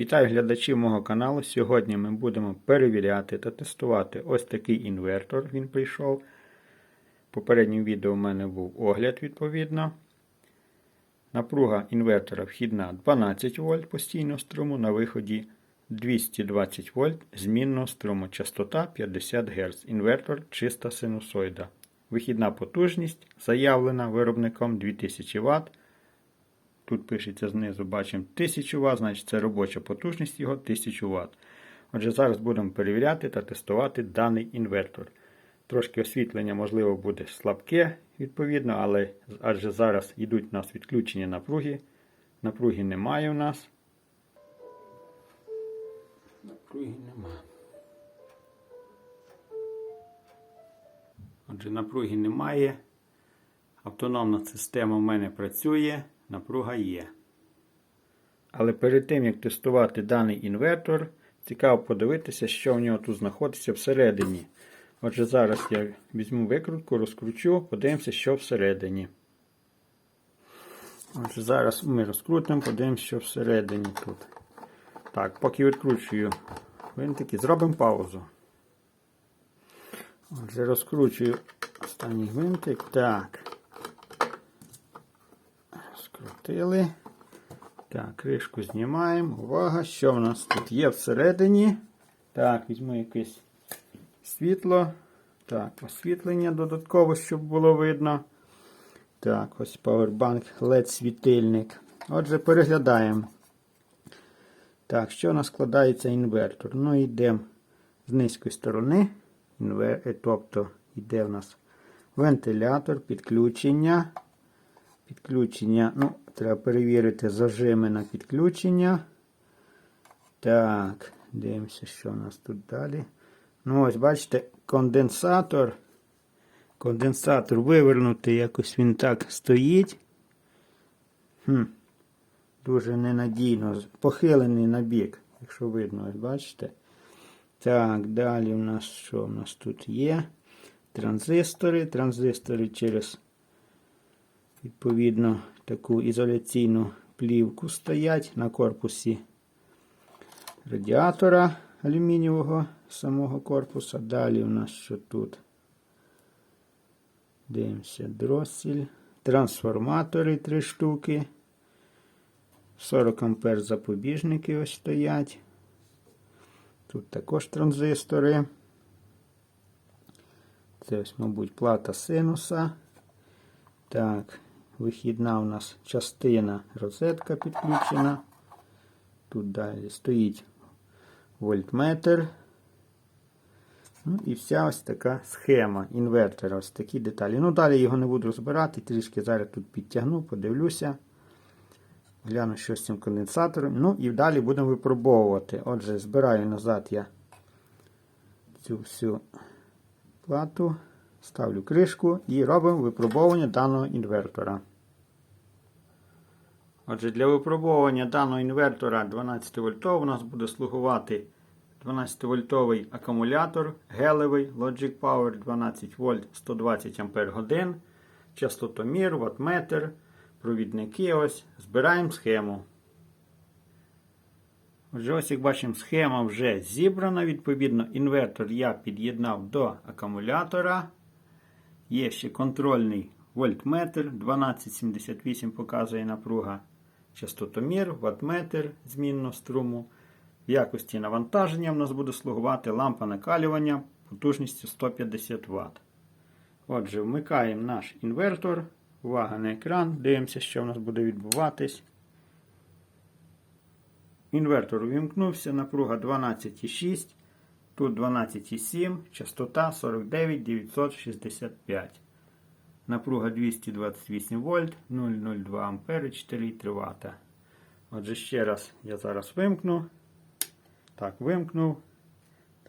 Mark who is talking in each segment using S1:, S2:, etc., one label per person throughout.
S1: Вітаю глядачів мого каналу. Сьогодні ми будемо перевіряти та тестувати ось такий інвертор. Він прийшов. В попередньому відео у мене був огляд відповідно. Напруга інвертора вхідна 12 вольт постійного струму, на виході 220 вольт змінного струму, частота 50 Гц. Інвертор чиста синусоїда. Вихідна потужність заявлена виробником 2000 Вт. Тут пишеться знизу, бачимо 1000 Вт, значить це робоча потужність його 1000 Вт. Отже, зараз будемо перевіряти та тестувати даний інвертор. Трошки освітлення, можливо, буде слабке, відповідно, але адже зараз йдуть у нас відключення напруги. Напруги немає у нас. Напруги немає. Отже, напруги немає. Автономна система в мене працює, напруга є. Але перед тим, як тестувати даний інвертор, цікаво подивитися, що в нього тут знаходиться всередині. Отже, зараз я візьму викрутку, розкручу, подивимося, що всередині. Отже, зараз ми розкрутимо, подивимося, що всередині тут. Так, поки відкручую винтики, зробимо паузу. Отже, розкручую останній гвинтик. Так. Розкрутили. Так, кришку знімаємо. Увага, що в нас тут є всередині. Так, візьму якесь світло. Так, освітлення додатково, щоб було видно. Так, ось Powerbank LED світильник. Отже, переглядаємо. Так, що у нас складається інвертор? Ну, йдемо з низької сторони. Інвер... е, Тобто йде в нас вентилятор, підключення. Підключення. Ну, треба перевірити зажими на підключення. Так, дивимося, що у нас тут далі. Ну, ось, бачите, конденсатор. Конденсатор вивернутий, якось він так стоїть. Хм. Дуже ненадійно. Похилений на бік, якщо видно, ось бачите. Так, далі у нас що у нас тут є? Транзистори. Транзистори через, відповідно, таку ізоляційну плівку стоять на корпусі радіатора алюмінієвого самого корпуса. Далі у нас що тут? Дивимося, дросель. Трансформатори три штуки. 40 ампер запобіжники ось стоять. Тут також транзистори. Це ось, мабуть, плата синуса. Так, вихідна у нас частина розетка підключена. Тут далі стоїть вольтметр. Ну і вся ось така схема інвертора. Ось такі деталі. Ну, далі його не буду розбирати, трішки зараз тут підтягну, подивлюся. Гляну, що з цим конденсатором. Ну і далі будемо випробовувати. Отже, збираю назад я цю всю плату, ставлю кришку і робимо випробовування даного інвертора. Отже, для випробовування даного інвертора 12 вольтового у нас буде слугувати 12-вольтовий акумулятор гелевий Logic Power 12 вольт 120 Ампер частотомір, ваттметр, провідники. Ось. Збираємо схему. Отже, ось як бачимо, схема вже зібрана. Відповідно, інвертор я під'єднав до акумулятора. Є ще контрольний вольтметр 1278 показує напруга. Частотомір, ваттметр змінного струму. В якості навантаження в нас буде слугувати лампа накалювання потужністю 150 Вт. Отже, вмикаємо наш інвертор. Увага на екран. Дивимося, що в нас буде відбуватись. Інвертор увімкнувся, напруга 12,6, тут 12,7, частота 49965. Напруга 228 вольт, 0,02 ампери, 4,3 Вт. Отже, ще раз я зараз вимкну. Так, вимкнув.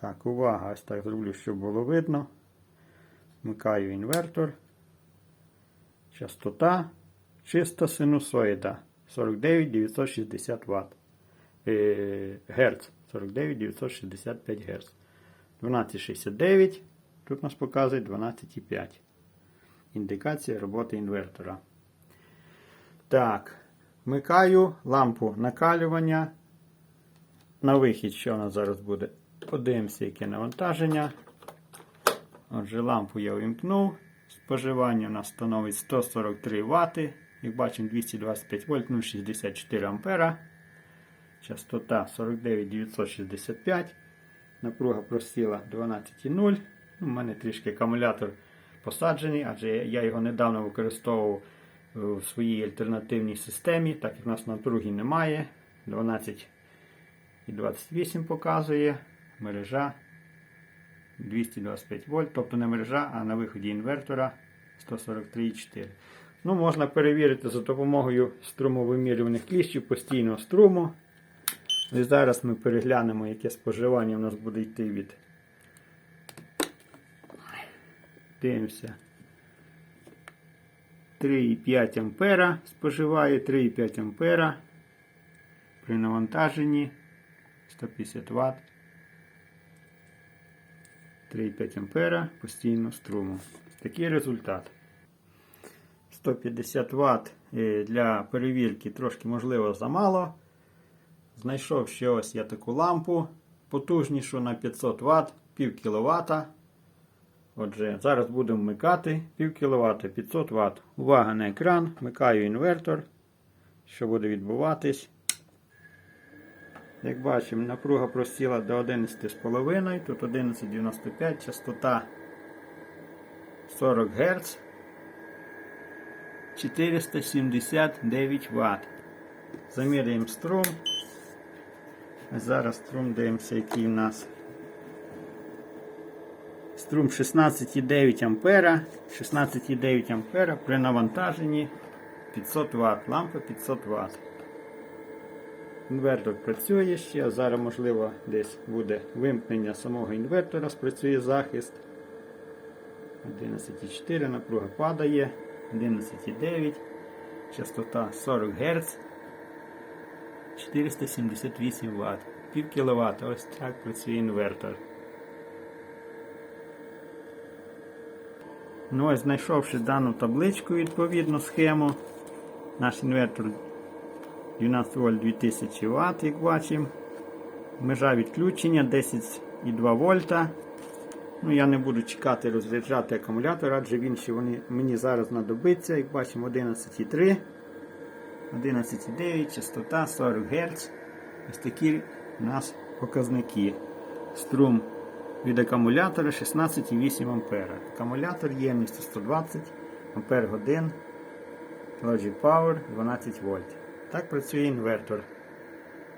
S1: Так, увага, ось так зроблю, щоб було видно. Вмикаю інвертор. Частота чиста синусоїда 49960 Вт. Е, Герц. 49965 Гц. 1269. Тут нас показує 12,5. Індикація роботи інвертора. Так. Вмикаю лампу накалювання. на вихід, що у нас зараз буде? Подивимося, яке навантаження. Отже, лампу я вимкнув. Споживання у нас становить 143 Вт. Як бачимо, 225 вольт, 0,64 ампера. Частота 49965. Напруга просіла 12,0. У мене трішки акумулятор посаджений, адже я його недавно використовував в своїй альтернативній системі, так як у нас напруги немає. 12,28 показує мережа 225 вольт, тобто не мережа, а на виході інвертора 143,4. Ну, можна перевірити за допомогою струмовимірюваних кліщів постійного струму. І зараз ми переглянемо, яке споживання у нас буде йти від. Дивимося. 3,5 ампера споживає 3,5 ампера при навантаженні 150 Вт. 3,5 ампера постійно струму. Такий результат. 150 Вт е, для перевірки трошки можливо замало. Знайшов ще ось я таку лампу потужнішу на 500 Вт, пів кВт. Отже, зараз будемо вмикати пів кВт, 500 Вт. Увага на екран, вмикаю інвертор. Що буде відбуватись? Як бачимо, напруга просіла до 11,5, тут 11,95, частота 40 Гц, 479 Вт. Заміряємо струм. Зараз струм дивимося, який у нас. Струм 16,9 ампера. 16,9 ампера при навантаженні 500 Вт. Лампа 500 Вт. Інвертор працює ще, зараз, можливо, десь буде вимкнення самого інвертора, спрацює захист. 11,4 напруга падає, 11,9, частота 40 Гц, 478 Вт, пів кВт. Ось так працює інвертор. Ну ось знайшовши дану табличку, відповідну схему, наш інвертор 12 вольт 2000 Вт, як бачимо. Межа відключення 10,2 вольта. Ну, Я не буду чекати розряджати акумулятор, адже він ще вони, мені зараз знадобиться. Як бачимо 11,3, 11,9, частота 40 Гц. Ось такі у нас показники. Струм від акумулятора 16,8 А. Акумулятор ємністю 120 Ампер годин. Logic Power 12 вольт. Так працює інвертор.